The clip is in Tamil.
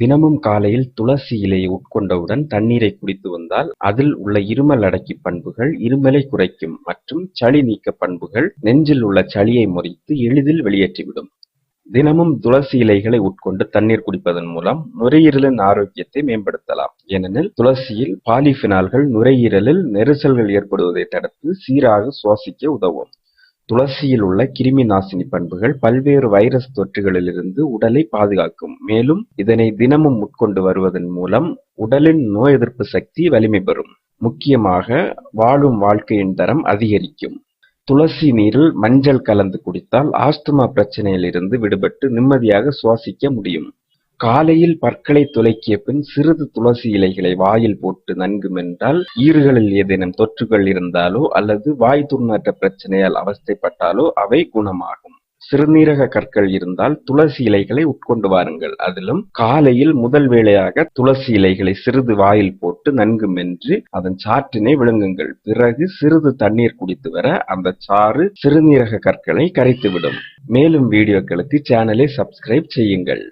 தினமும் காலையில் துளசி இலையை உட்கொண்டவுடன் தண்ணீரை குடித்து வந்தால் அதில் உள்ள இருமல் அடக்கி பண்புகள் இருமலை குறைக்கும் மற்றும் சளி நீக்க பண்புகள் நெஞ்சில் உள்ள சளியை முறித்து எளிதில் வெளியேற்றிவிடும். தினமும் துளசி இலைகளை உட்கொண்டு தண்ணீர் குடிப்பதன் மூலம் நுரையீரலின் ஆரோக்கியத்தை மேம்படுத்தலாம். ஏனெனில் துளசியில் பாலிஃபினால்கள் நுரையீரலில் நெரிசல்கள் ஏற்படுவதை தடுத்து சீராக சுவாசிக்க உதவும். துளசியில் உள்ள கிருமி நாசினி பண்புகள் பல்வேறு வைரஸ் தொற்றுகளிலிருந்து உடலை பாதுகாக்கும். மேலும் இதனை தினமும் உட்கொண்டு வருவதன் மூலம் உடலின் நோய் எதிர்ப்பு சக்தி வலிமை பெறும். முக்கியமாக வாழும் வாழ்க்கையின் தரம் அதிகரிக்கும். துளசி நீரில் மஞ்சள் கலந்து குடித்தால் ஆஸ்துமா பிரச்சனையிலிருந்து விடுபட்டு நிம்மதியாக சுவாசிக்க முடியும். காலையில் பற்களை துலக்கிய பின் சிறிது துளசி இலைகளை வாயில் போட்டு நன்கு மென்றால் ஈறுகளில் ஏதேனும் தொற்றுகள் இருந்தாலோ அல்லது வாய் துர்நாற்ற பிரச்சனையால் அவஸ்தைப்பட்டாலோ அவை குணமாகும். சிறுநீரக கற்கள் இருந்தால் துளசி இலைகளை உட்கொண்டு வாருங்கள். அதிலும் காலையில் முதல் வேளையாக துளசி இலைகளை சிறிது வாயில் போட்டு நன்கு மென்று அதன் சாற்றினை விழுங்குங்கள். பிறகு சிறிது தண்ணீர் குடித்து வர அந்த சாறு சிறுநீரக கற்களை கரைத்துவிடும். மேலும் வீடியோக்களுக்கு சேனலை சப்ஸ்கிரைப் செய்யுங்கள்.